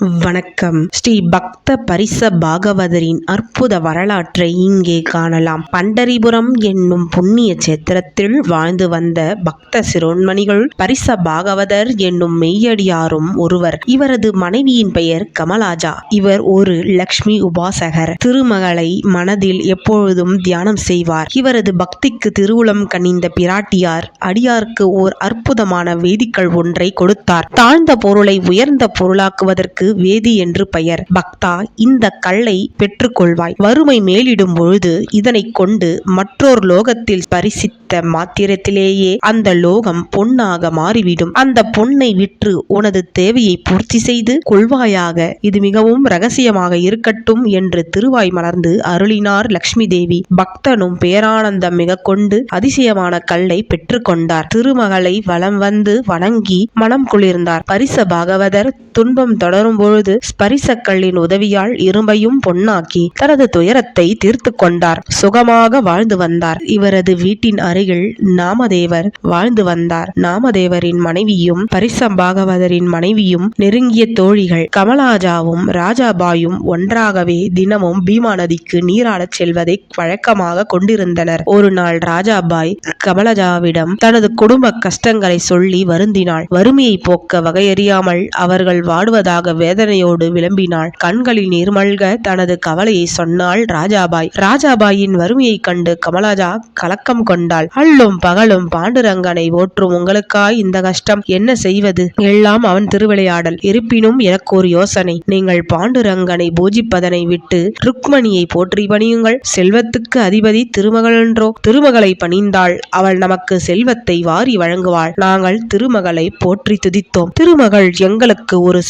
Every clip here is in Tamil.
வணக்கம். ஸ்ரீ பக்த பரிச பாகவதரின் அற்புத வரலாற்றை இங்கே காணலாம். பண்டரிபுரம் என்னும் புண்ணிய சேத்திரத்தில் வாழ்ந்து வந்த பக்த சிரோன்மணிகள் பரிச பாகவதர் என்னும் மெய்யடியாரும் ஒருவர். இவரது மனைவியின் பெயர் கமலாஜா. இவர் ஒரு லக்ஷ்மி உபாசகர். திருமகளை மனதில் எப்பொழுதும் தியானம் செய்வார். இவரது பக்திக்கு திருவுளம் கனிந்த பிராட்டியார் அடியாருக்கு ஓர் அற்புதமான வேதிக்கள் ஒன்றை கொடுத்தார். தாழ்ந்த பொருளை உயர்ந்த பொருளாக்குவதற்கு வேதி என்று பெயர். பக்தா இந்த கல்லை பெற்றுக்கொள்வாய். வறுமை மேலிடும் பொழுது இதனை கொண்டு மற்றொரு லோகத்தில் பரிசித்த மாத்திரத்திலேயே அந்த லோகம் பொன்னாக மாறிவிடும். அந்த பொன்னை விற்று உனது தேவையை பூர்த்தி செய்து கொள்வாயாக. இது மிகவும் ரகசியமாக இருக்கட்டும் என்று திருவாய் மலர்ந்து அருளினார் லக்ஷ்மி தேவி பக்தனும் பேரானந்தம் மிக கொண்டு அதிசயமான கல்லை பெற்றுக்கொண்டார். திருமகளை வலம் வந்து வணங்கி மனம் குளிர்ந்தார். பரிச பாகவதர் துன்பம் தொடரும் பொழுது ஸ்பரிசக்கல்லின் உதவியால் இரும்பையும் பொன்னாக்கி தனது துயரத்தை தீர்த்து கொண்டார். சுகமாக வாழ்ந்து வந்தார். இவரது வீட்டின் அருகில் நாமதேவர் வாழ்ந்து வந்தார். நாமதேவரின் மனைவியும் பரிசம்பாகவதரின் மனைவியும் நெருங்கிய தோழிகள் கமலாஜாவும் ராஜாபாயும் ஒன்றாகவே தினமும் பீமா நதிக்கு நீராடச் செல்வதை வழக்கமாக கொண்டிருந்தனர். ஒரு நாள் ராஜாபாய் கமலஜாவிடம் தனது குடும்ப கஷ்டங்களை சொல்லி வருந்தினாள். வறுமையை போக்க வகையறியாமல் அவர்கள் வாடுவதாக வேதனையோடு விளம்பினாள். கண்களில் நீர்மல்க தனது கவலையை சொன்னாள் ராஜாபாய். ராஜாபாயின் வறுமையைக் கண்டு கமலாஜா கலக்கம் கொண்டாள். அள்ளும் பகலும் பாண்டுரங்கனை ஓற்றும் உங்களுக்காய் இந்த கஷ்டம்? என்ன செய்வது? எல்லாம் அவன் திருவிளையாடல். இருப்பினும் எனக்கு ஒரு யோசனை. நீங்கள் பாண்டுரங்கனை பூஜிப்பதனை விட்டு ருக்மணியை போற்றி பணியுங்கள். செல்வத்துக்கு அதிபதி திருமகளென்றோ? திருமகளை பணிந்தாள். அவள் நமக்கு செல்வத்தை வாரி வழங்குவாள். நாங்கள் திருமகளை போற்றி துதித்தோம். திருமகள் எங்களுக்கு ஒரு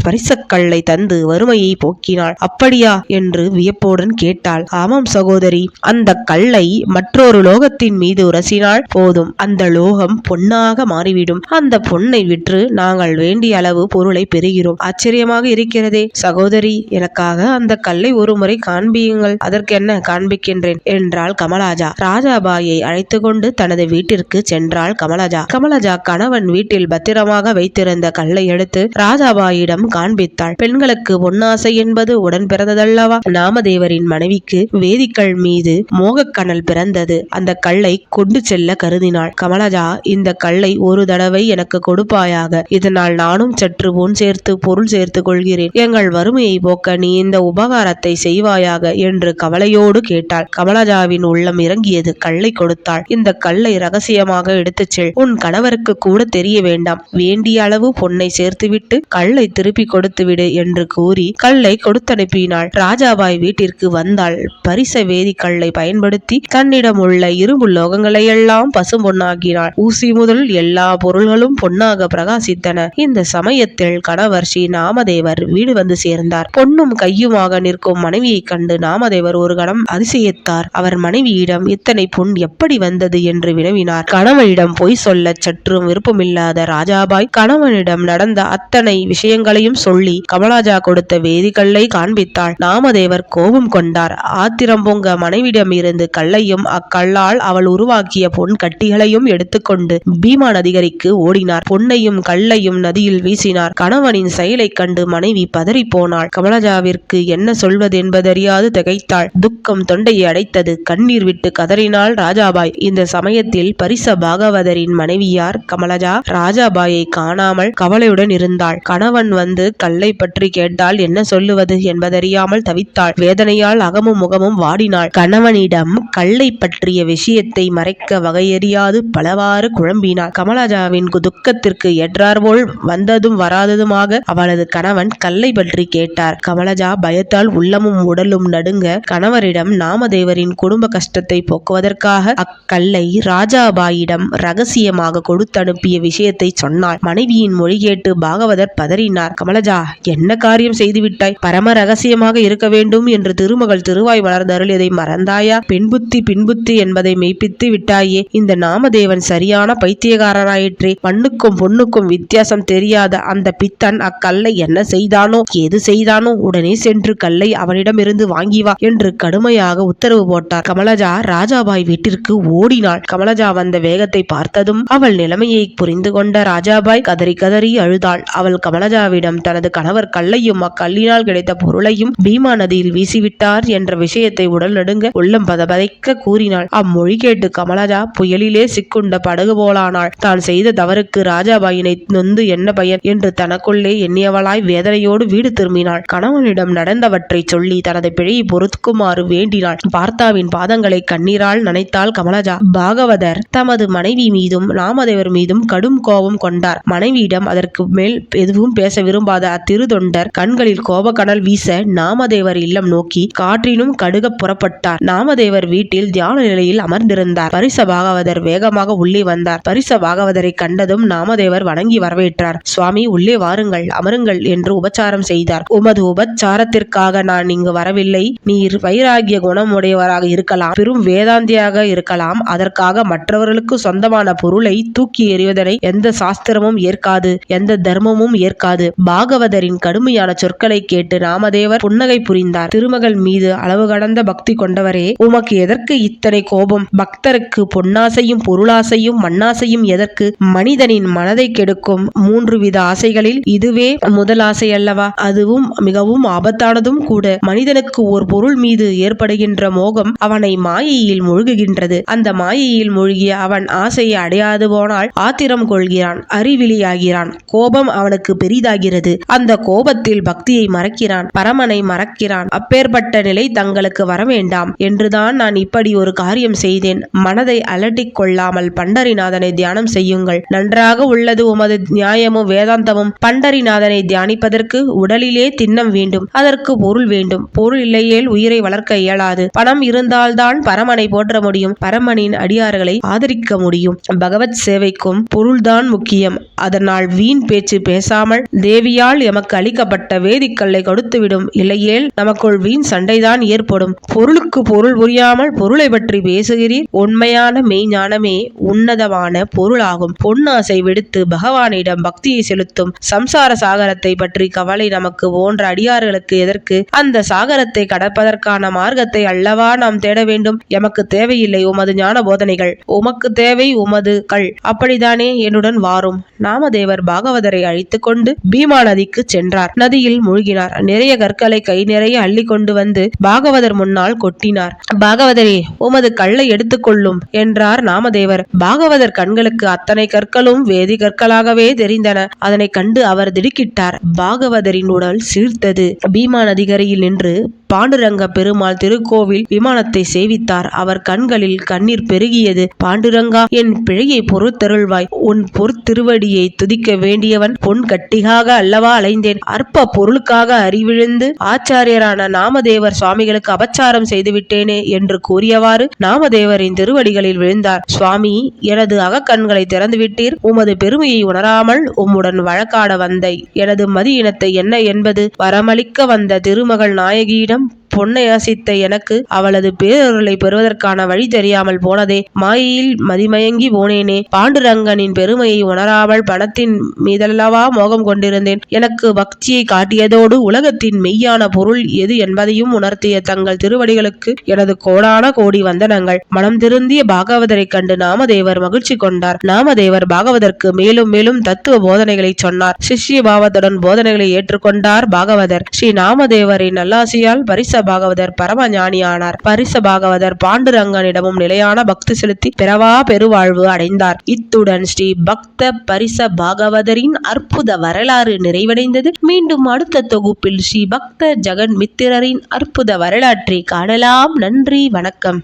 பொருள்களை தந்து வறுமையை போக்கினாள். அப்படியா? என்று வியப்போடன் கேட்டாள். ஆமாம் சகோதரி. அந்த கல்லை மற்றொரு லோகத்தின் மீது உரசினால் போதும். அந்த லோகம் பொன்னாக மாறிவிடும். அந்த பொன்னை விற்று நாங்கள் வேண்டிய அளவு பொருளை பெறுகிறோம். ஆச்சரியமாக இருக்கிறதே. சகோதரி எனக்காக அந்த கல்லை ஒரு முறை காண்பியுங்கள் அதற்கென்ன காண்பிக்கின்றேன்? என்றாள் கமலாஜா. ராஜாபாயை அழைத்து கொண்டு தனது வீட்டிற்கு சென்றாள் கமலாஜா. கமலாஜா கணவன் வீட்டில் பத்திரமாக வைத்திருந்த கல்லை எடுத்து ராஜாபாயிடம் காண்பித்தாள். பெண்களுக்கு பொன்னாசை என்பது உடன் பிறந்ததல்லவா? நாமதேவரின் மனைவிக்கு வேதிக்கல் மீது மோகக்கனல் பிறந்தது. அந்த கல்லை கொண்டு செல்ல கருதினாள். கமலஜா இந்த கல்லை ஒரு தடவை எனக்கு கொடுப்பாயாக. இதனால் நானும் சற்று பொன் சேர்த்து பொருள் சேர்த்து கொள்கிறேன். எங்கள் வறுமையை போக்க நீ இந்த உபகாரத்தை செய்வாயாக என்று கவலையோடு கேட்டாள். கமலஜாவின் உள்ளம் இறங்கியது. கல்லை கொடுத்தாள். இந்த கல்லை ரகசியமாக எடுத்துச் செல். உன் கணவருக்கு கூட தெரிய வேண்டாம். வேண்டிய அளவு பொன்னை சேர்த்துவிட்டு கல்லை திருப்பி கொடுத்து விடு என்று கூறி கல்லை கொடுத்தனுப்பினாள். ராஜாபாய் வீட்டிற்கு வந்தாள். பரிச வேதி கல்லை பயன்படுத்தி தன்னிடம் உள்ள இரும்பு லோகங்களையெல்லாம் பசும் பொன்னாக்கினாள் ஊசி முதல் எல்லா பொருள்களும் பொன்னாக பிரகாசித்தன. இந்த சமயத்தில் கணவர் ஸ்ரீ நாமதேவர் வீடு வந்து சேர்ந்தார். பொன்னும் கையுமாக நிற்கும் மனைவியைக் கண்டு நாமதேவர் ஒரு கணம் அதிசயித்தார். அவர் மனைவியிடம் இத்தனை பொன் எப்படி வந்தது? என்று வினவினார். கணவனிடம் பொய் சொல்ல சற்றும் விருப்பமில்லாத ராஜாபாய் கணவனிடம் நடந்த அத்தனை விஷயங்களையும் சொல்லி கமலாஜா கொடுத்த வேதிக்கல்லை காண்பித்தாள். நாமதேவர் கோபம் கொண்டார். ஆத்திரம் பொங்க மனைவிடம் இருந்து கல்லையும் அக்கல்லால் அவள் உருவாக்கிய பொன் கட்டிகளையும் எடுத்துக்கொண்டு பீமா நதிகரிக்கு ஓடினார். பொன்னையும் கல்லையும் நதியில் வீசினார். கணவனின் செயலைக் கண்டு மனைவி பதறி போனாள் கமலஜாவிற்கு என்ன சொல்வது என்பதறியாது திகைத்தாள். துக்கம் தொண்டையை அடைத்தது கண்ணீர் விட்டு கதறினாள் ராஜாபாய். இந்த சமயத்தில் பரிச பாகவதரின் மனைவியார் கமலஜா. ராஜாபாயை காணாமல் கவலையுடன் இருந்தாள். கணவன் வந்து கல்லை பற்றி கேட்டால் என்ன சொல்லுவது என்பதறியாமல் தவித்தாள். வேதனையால் அகமும் முகமும் வாடினாள். கணவனிடம் கல்லை பற்றிய விஷயத்தை மறைக்க வகையறியாது பலவாறு குழம்பினாள். கமலாஜாவின் துக்கத்திற்கு எற்றார்போல் வந்ததும் வராததுமாக அவளது கணவன் கல்லை பற்றி கேட்டார். கமலஜா பயத்தால் உள்ளமும் உடலும் நடுங்க கணவரிடம் நாமதேவரின் குடும்ப கஷ்டத்தை போக்குவதற்காக அக்கல்லை ராஜாபாயிடம் ரகசியமாக கொடுத்தனுப்பிய விஷயத்தை சொன்னாள். மனைவியின் மொழி கேட்டு பாகவதர் பதறினார். கமலஜா என்ன காரியம் செய்துவிட்டாய்? பரம ரகசியமாக இருக்க வேண்டும் என்று திருமகள் திருவாய் வளர்ந்தருள் இதை மறந்தாயா? பின்புத்தி பின்புத்தி என்பதை மெய்ப்பித்து விட்டாயே இந்த நாமதேவன் சரியான பைத்தியக்காரனாயிற்றே. மண்ணுக்கும் பொண்ணுக்கும் வித்தியாசம் தெரியாத அந்த பித்தன் அக்கல்லை என்ன செய்தானோ ஏது செய்தானோ உடனே சென்று கல்லை அவனிடமிருந்து வாங்கி வா என்று கடுமையாக உத்தரவு போட்டார். கமலஜா ராஜாபாய் வீட்டிற்கு ஓடினாள். கமலஜா வந்த வேகத்தை பார்த்ததும் அவள் நிலைமையை புரிந்து கொண்ட ராஜாபாய் கதறி கதறி அழுதாள். அவள் கமலஜாவிடம் தனது கணவர் கணவர் கல்லையும் அக்கல்லினால் கிடைத்த பொருளையும் பீமா நதியில் வீசிவிட்டார் என்ற விஷயத்தை உடல் நடுங்க உள்ளம் பதபதைக்க கூறினாள். அம்மொழி கேட்டு கமலஜா புயலிலே சிக்குண்ட படகு போலானாள் தான் செய்த தவறுக்கு ராஜாபாயினை நொந்து என்ன பயன் என்று தனக்குள்ளே எண்ணியவளாய் வேதனையோடு வீடு திரும்பினாள். கணவனிடம் நடந்தவற்றை சொல்லி தனது பிழையை பொறுத்துக்குமாறு வேண்டினாள். பார்த்தாவின் பாதங்களை கண்ணீரால் நனைத்தாள் கமலஜா பாகவதர் தமது மனைவி மீதும் நாமதேவர் மீதும் கடும் கோபம் கொண்டார். மனைவியிடம் அதற்கு மேல் எதுவும் பேச விரும்பாத அத்திரு தொண்டர் கண்களில் கோபக்கடல் வீச நாமதேவர் இல்லம் நோக்கி காற்றினும் கடுக புறப்பட்டார். நாமதேவர் வீட்டில் தியான நிலையில் அமர்ந்திருந்தார். பரிச பாகவதர் வேகமாக உள்ளே வந்தார். பரிச பாகவதரை கண்டதும் நாமதேவர் வணங்கி வரவேற்றார். சுவாமி உள்ளே வாருங்கள் அமருங்கள் என்று உபச்சாரம் செய்தார். உமது உபச்சாரத்திற்காக நான் இங்கு வரவில்லை. நீர் வைராகிய குணமுடையவராக இருக்கலாம். பெரும் வேதாந்தியாக இருக்கலாம். அதற்காக மற்றவர்களுக்கு சொந்தமான பொருளை தூக்கி எறிவதனை எந்த சாஸ்திரமும் ஏற்காது எந்த தர்மமும் ஏற்காது. பாகவதரின் கடுமையான சொற்களை கேட்டு ராமதேவர் புன்னகை புரிந்தார். திருமகள் மீது அளவு கடந்த பக்தி கொண்டவரே உமக்கு எதற்கு இத்தனை கோபம்? பக்தருக்கு பொன்னாசையும் பொருளாசையும் மண்ணாசையும் எதற்கு? மனிதனின் மனதை கெடுக்கும் மூன்று வித ஆசைகளில் இதுவே முதல் ஆசை அல்லவா? அதுவும் மிகவும் ஆபத்தானதும் கூட. மனிதனுக்கு ஒரு பொருள் மீது ஏற்படுகின்ற மோகம் அவனை மாயையில் மூழ்குகின்றது. அந்த மாயையில் மூழ்கிய அவன் ஆசையை அடையாது போனால் ஆத்திரம் கொள்கிறான் அறிவிலியாகிறான். கோபம் அவனுக்கு பெரிதாகிறது. அந்த கோபத்தில் பக்தியை மறக்கிறான் பரமனை மறக்கிறான். அப்பேற்பட்ட நிலை தங்களுக்கு வரவேண்டாம். என்றுதான் நான் இப்படி ஒரு காரியம் செய்தேன். மனதை அலட்டிக் கொள்ளாமல் பண்டரிநாதனை தியானம் செய்யுங்கள். நன்றாக உள்ளது உமது நியாயமும் வேதாந்தமும். பண்டரிநாதனை தியானிப்பதற்கு உடலிலே திண்ணம் வேண்டும். அதற்கு பொருள் வேண்டும். பொருள் இல்லையேல் உயிரை வளர்க்க இயலாது. பணம் இருந்தால்தான் பரமனை போற்ற முடியும். பரமனின் அடியார்களை ஆதரிக்க முடியும். பகவத் சேவைக்கும் பொருள்தான் முக்கியம். அதனால் வீண் பேச்சு பேசாமல் தேவியால் எமக்கு அளிக்கப்பட்ட வேதிக்கல்லை கொடுத்துவிடும். இல்லையேல் நமக்குள் வீண் சண்டைதான் ஏற்படும். பொருளுக்கு பொருள் புரியாமல் பொருளை பற்றி பேசுகிறீர். உண்மையான மெய்ஞானமே உன்னதமான பொருளாகும். பொன்னாசை விடுத்து பகவானிடம் பக்தியை செலுத்தும் சம்சார சாகரத்தை பற்றி கவலை நமக்கு போன்ற அடியார்களுக்கு எதற்கு? அந்த சாகரத்தை கடப்பதற்கான மார்க்கத்தை அல்லவா நாம் தேட வேண்டும்? எமக்கு தேவையில்லை உமது ஞான போதனைகள். உமக்கு தேவை உமது கள் அப்படித்தானே என்னுடன் வாரும். நாமதேவர் பாகவதரை அழைத்து கொண்டு பீமா நதிக்கு சென்றார் நதியில் மூழ்கினார். நிறைய கற்களை கை நிறைய அள்ளி கொண்டு வந்து பாகவதர் முன்னால் கொட்டினார். பாகவதரே உமது கல்லை எடுத்துக்கொள்ளும் என்றார் நாமதேவர். பாகவதர் கண்களுக்கு அத்தனை கற்களும் வேதி கற்களாகவே தெரிந்தன. அதனை கண்டு அவர் திடுக்கிட்டார். பாகவதரின் உடல் சீர்த்தது. பீமா நதிகரையில் நின்று பாண்டுரங்க பெருமாள் திருக்கோவில் விமானத்தை சேவித்தார். அவர் கண்களில் கண்ணீர் பெருகியது. பாண்டுரங்கா என் பிழையை பொறுத்தருள்வாய். உன் பொறுத்திருவடியை துதிக்க வேண்டியவன் பொன் கட்டிகாக அல்லவா அலைந்தேன். அற்ப பொருளுக்காக அறிவிழுந்து ஆச்சாரியரான நாமதேவர் சுவாமிகளுக்கு அபச்சாரம் செய்துவிட்டேனே என்று கூறியவாறு நாமதேவரின் திருவடிகளில் விழுந்தார். சுவாமி எனது அகக்கண்களை திறந்துவிட்டீர். உமது பெருமையை உணராமல் உம்முடன் வழக்காட வந்தை எனது மதி இனத்தை என்ன என்பது? வரமளிக்க வந்த திருமகள் நாயகியிடம் பொன்னை யாசித்த எனக்கு அவளது பேரொருளை பெறுவதற்கான வழி தெரியாமல் போனதே. மாயையில் மதிமயங்கி போனேனே. பாண்டுரங்கனின் பெருமையை உணராமல் பணத்தின் மீதல்லவா மோகம் கொண்டிருந்தேன். எனக்கு பக்தியை காட்டியதோடு உலகத்தின் மெய்யான பொருள் எது என்பதையும் உணர்த்திய தங்கள் திருவடிகளுக்கு எனது கோடான கோடி வந்தனங்கள். மனம் திருந்திய பாகவதரை கண்டு நாமதேவர் மகிழ்ச்சி கொண்டார். நாமதேவர் பாகவதற்கு மேலும் மேலும் தத்துவ போதனைகளை சொன்னார். சிஷ்ய பாவத்துடன் போதனைகளை ஏற்றுக்கொண்டார் பாகவதர். ஸ்ரீ நாமதேவரின் நல்லாசியால் பரிச பாகவதர் பரம ஞானியானார் பரிச பாகவதர் பாண்டுரங்கனிடமும் நிலையான பக்தி செலுத்தி பிறவா பெருவாழ்வு அடைந்தார். இத்துடன் ஸ்ரீ பக்த பரிச பாகவதரின் அற்புத வரலாறு நிறைவடைந்தது. மீண்டும் அடுத்த தொகுப்பில் ஸ்ரீ பக்த ஜெகன் மித்திரரின் அற்புத வரலாற்றை காணலாம். நன்றி வணக்கம்.